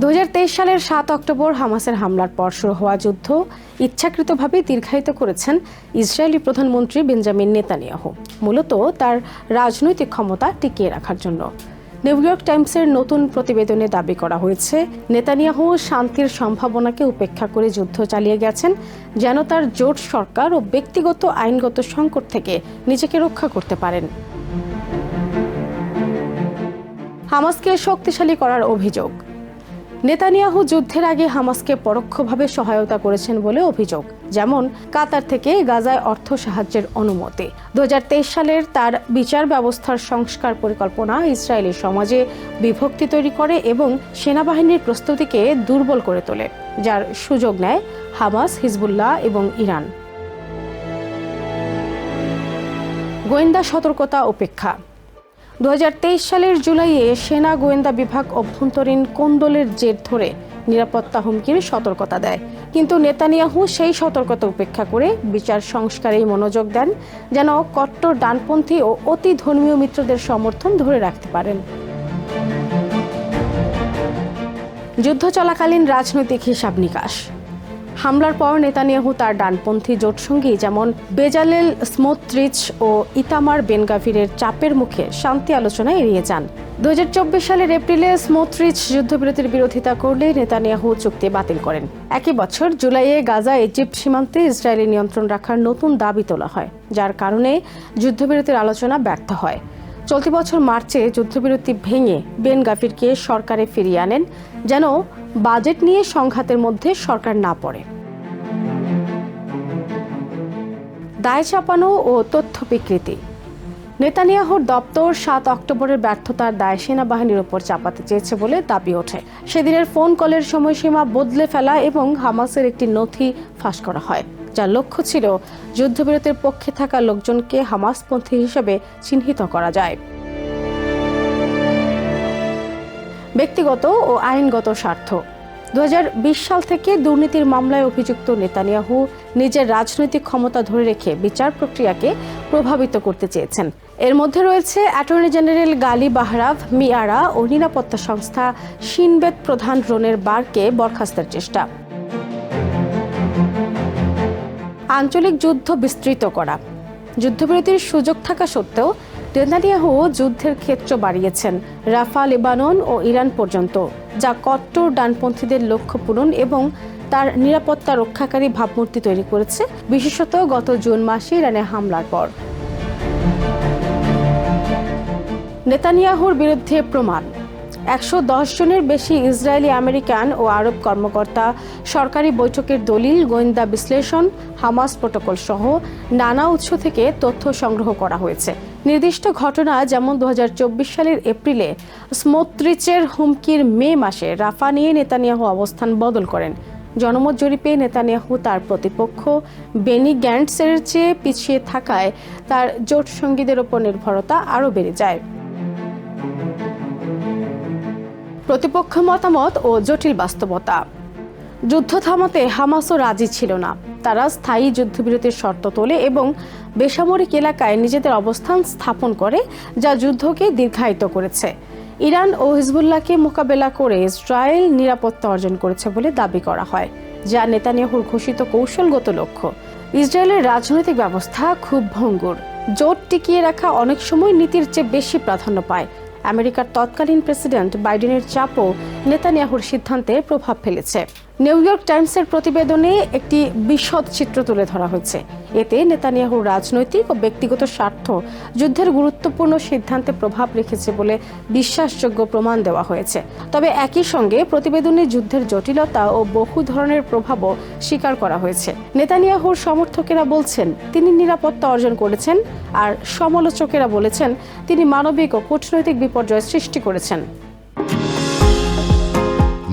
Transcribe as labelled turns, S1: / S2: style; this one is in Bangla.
S1: দু হাজার তেইশ সালের সাত অক্টোবর হামাসের হামলার পর শুরু হওয়া যুদ্ধ ইচ্ছাকৃতভাবে দীর্ঘায়িত করেছেন ইসরায়েলি প্রধানমন্ত্রী বেঞ্জামিন নেতানিয়াহু, মূলত তার রাজনৈতিক ক্ষমতা টিকিয়ে রাখার জন্য। নিউ ইয়র্ক টাইমসের নতুন প্রতিবেদনে দাবি করা হয়েছে, নেতানিয়াহু শান্তির সম্ভাবনাকে উপেক্ষা করে যুদ্ধ চালিয়ে গেছেন, যেন তার জোট সরকার ও ব্যক্তিগত আইনগত সংকট থেকে নিজেকে রক্ষা করতে পারেন। হামাসকে শক্তিশালী করার অভিযোগ। নেতানিয়াহু যুদ্ধের আগে হামাসকে পরোক্ষভাবে সহায়তা করেছেন বলে অভিযোগ, যেমন কাতার থেকে গাজায় অর্থ সাহায্যের অনুমতি। দু হাজার তেইশ সালের তার বিচার ব্যবস্থার সংস্কার পরিকল্পনা ইসরায়েলি সমাজে বিভক্তি তৈরি করে এবং সেনাবাহিনীর প্রস্তুতিকে দুর্বল করে তোলে, যার সুযোগ নেয় হামাস, হিজবুল্লাহ এবং ইরান। গোয়েন্দা সতর্কতা উপেক্ষা দু হাজার তেইশ সালের জুলাইয়ে সেনা গোয়েন্দা বিভাগ অভ্যন্তরীণ কোন্দলের জের ধরে নিরাপত্তা হুমকির সতর্কতা দেয়। কিন্তু নেতানিয়াহু সেই সতর্কতা উপেক্ষা করে বিচার সংস্কারেই মনোযোগ দেন, যেন কট্টর ডানপন্থী ও অতি ধর্মীয় মিত্রদের সমর্থন ধরে রাখতে পারেন। যুদ্ধ চলাকালীন রাজনৈতিক হিসাব নিকাশ। হামলার পর নেতানিয়াহু তার ডানপন্থী জোটসঙ্গী যেমন বেজালেল স্মোত্রিচ ও ইতামার বেনগাভিরের চাপের মুখে শান্তি আলোচনা এড়িয়ে যান। দু চব্বিশ সালের এপ্রিলে স্মোত্রিচ যুদ্ধবিরতির বিরোধিতা করলে নেতানিয়াহু চুক্তি বাতিল করেন। একই বছর জুলাইয়ে গাজা, ইজিপ্ট সীমান্তে ইসরায়েলি নিয়ন্ত্রণ রাখার নতুন দাবি তোলা হয়, যার কারণে যুদ্ধবিরতির আলোচনা ব্যর্থ হয়। চলতি বছর মার্চে যুদ্ধবিরতি ভেঙে বেন গাফিরকে সরকারে ফিরিয়ে আনেন, যেন বাজেট নিয়ে সংঘাতের মধ্যে সরকার না পড়ে। দায় চাপানো ও তথ্য বিকৃতি। নেতানিয়াহুর দপ্তর সাত অক্টোবরের ব্যর্থতার দায় সেনাবাহিনীর ওপর চাপাতে চেয়েছে বলে দাবি ওঠে। সেদিনের ফোন কলের সময়সীমা বদলে ফেলা এবং হামাসের একটি নথি ফাঁস করা হয়। যার লক্ষ্য ছিল, যুদ্ধবিরতির পক্ষে থাকা লোকজনকে হামাসপন্থী হিসেবে চিহ্নিত করা যায়। ব্যক্তিগত ও আইনগত স্বার্থ। দু হাজার বিশ সাল থেকে দুর্নীতির মামলায় অভিযুক্ত নেতানিয়াহু নিজের রাজনৈতিক ক্ষমতা ধরে রেখে বিচার প্রক্রিয়াকে প্রভাবিত করতে চেয়েছেন। এর মধ্যে রয়েছে অ্যাটর্নি জেনারেল গালি বাহরাভ মিয়ারা ও নিরাপত্তা সংস্থা সিনবেদ প্রধান রনের বারকে বরখাস্তের চেষ্টা। আঞ্চলিক যুদ্ধ বিস্তৃত করা। যুদ্ধবিরতির সুযোগ থাকা সত্ত্বেও নেতানিয়াহু যুদ্ধের ক্ষেত্র বাড়িয়েছেন রাফা লেবানন ও ইরান পর্যন্ত, যা কট্টর ডানপন্থীদের লক্ষ্য পূরণ এবং তার নিরাপত্তা রক্ষাকারী ভাবমূর্তি তৈরি করেছে, বিশেষত গত জুন মাসে ইরানে হামলার পর। নেতানিয়াহুর বিরুদ্ধে প্রমাণ। একশো দশ জনের বেশি ইসরায়েলি আমেরিকান ও আরব কর্মকর্তা, সরকারি বৈঠকের দলিল, গোয়েন্দা বিশ্লেষণ, হামাস প্রোটোকল সহ নানা উৎস থেকে তথ্য সংগ্রহ করা হয়েছে। নির্দিষ্ট ঘটনা যেমন দু হাজার চব্বিশ সালের এপ্রিলে স্মোত্রিচের হুমকির মে মাসে রাফা নিয়ে নেতানিয়াহু অবস্থান বদল করেন। জনমত জরিপে নেতানিয়াহু তার প্রতিপক্ষ বেনি গ্যান্টসের চেয়ে পিছিয়ে থাকায় তার জোট সঙ্গীদের ওপর নির্ভরতা আরও বেড়ে যায়। প্রতিপক্ষ মতামত ও জটিল বাস্তবতা। যুদ্ধ থামাতে হামাসও রাজি ছিল না। তারা স্থায়ী যুদ্ধবিরতির শর্ত তোলে এবং বেসামরিক এলাকায় নিজেদের অবস্থান স্থাপন করে, যা যুদ্ধকে দীর্ঘায়িত করেছে। ইরান ও হিজবুল্লাহকে মোকাবেলা করে ইসরায়েল নিরাপত্তা অর্জন করেছে বলে দাবি করা হয়, যা নেতানিয়াহুর ঘোষিত কৌশলগত লক্ষ্য। ইসরায়েলের রাজনৈতিক ব্যবস্থা খুব ভঙ্গুর। জোট টিকিয়ে রাখা অনেক সময় নীতির চেয়ে বেশি প্রাধান্য পায়। আমেরিকার তৎকালীন প্রেসিডেন্ট বাইডেনের চাপও নেতানিয়াহুর সিদ্ধান্তে প্রভাব ফেলেছে। নিউ ইয়র্ক টাইমসের প্রতিবেদনে একটি বিশদ চিত্র তুলে ধরা হয়েছে। এতে নেতানিয়াহুর রাজনৈতিক ও ব্যক্তিগত স্বার্থ যুদ্ধের গুরুত্বপূর্ণ সিদ্ধান্তে প্রভাব রেখেছে বলে বিশ্বাসযোগ্য প্রমাণ দেওয়া হয়েছে। তবে একই সঙ্গে প্রতিবেদনে যুদ্ধের জটিলতা ও বহু ধরনের প্রভাবও স্বীকার করা হয়েছে। নেতানিয়াহুর সমর্থকেরা বলছেন, তিনি নিরাপত্তা অর্জন করেছেন আর সমালোচকেরা বলেছেন, তিনি মানবিক ও কূটনৈতিক বিপর্যয় সৃষ্টি করেছেন।